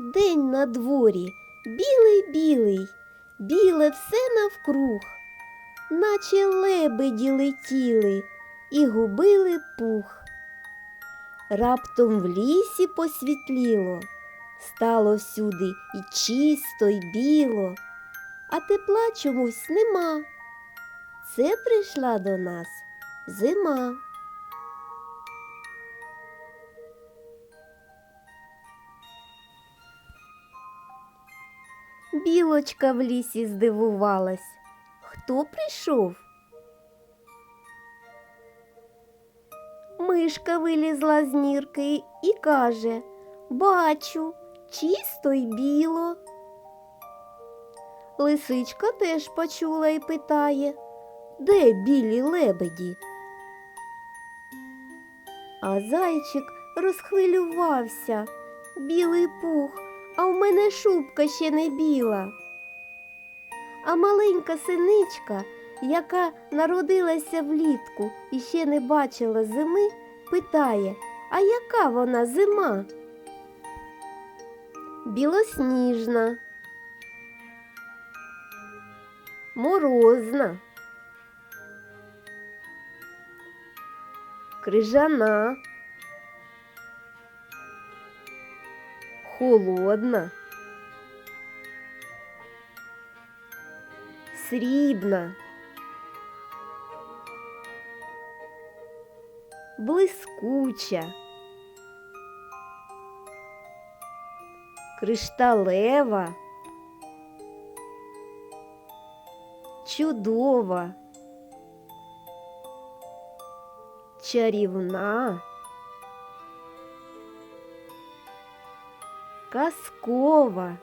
День на дворі, білий-білий, біле все навкруг, наче лебеді летіли і губили пух. Раптом в лісі посвітліло, стало всюди і чисто, і біло, а тепла чомусь нема. Це прийшла до нас зима. Білочка в лісі здивувалась. Хто прийшов? Мишка вилізла з нірки і каже Бачу, чисто й біло. Лисичка теж почула і питає Де білі лебеді? А зайчик розхвилювався. Білий пух, а в мене шубка ще не біла. А маленька синичка, яка народилася влітку і ще не бачила зими, питає, а яка вона зима? Білосніжна, морозна, крижана, холодна, срібна, блискуча, кришталева, чудова, чарівна, казкова.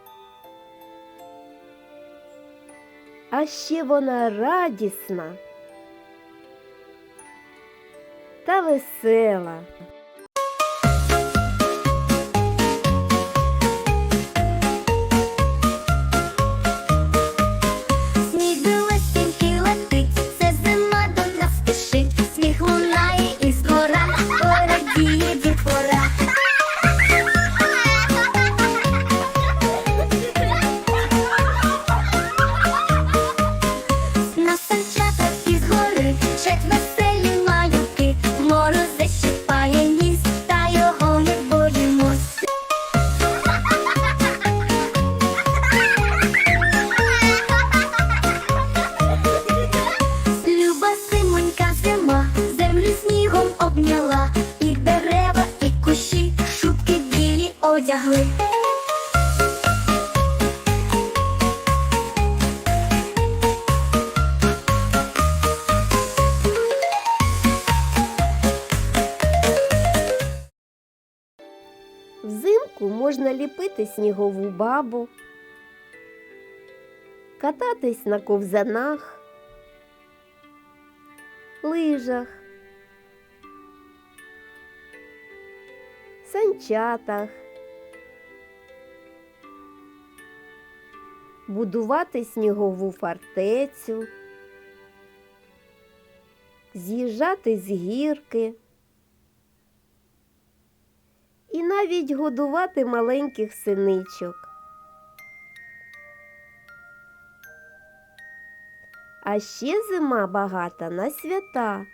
А ще вона радісна та весела. Одягли. Взимку можна ліпити снігову бабу, кататись на ковзанах, лижах, санчатах, будувати снігову фортецю, з'їжджати з гірки. і навіть годувати маленьких синичок. А ще зима багата на свята.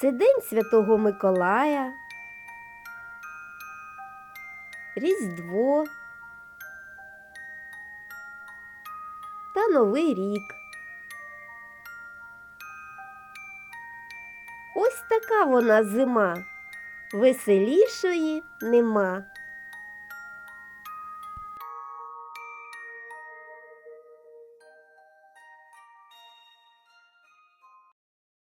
Це День Святого Миколая, Різдво та Новий рік. Ось така вона зима, веселішої нема.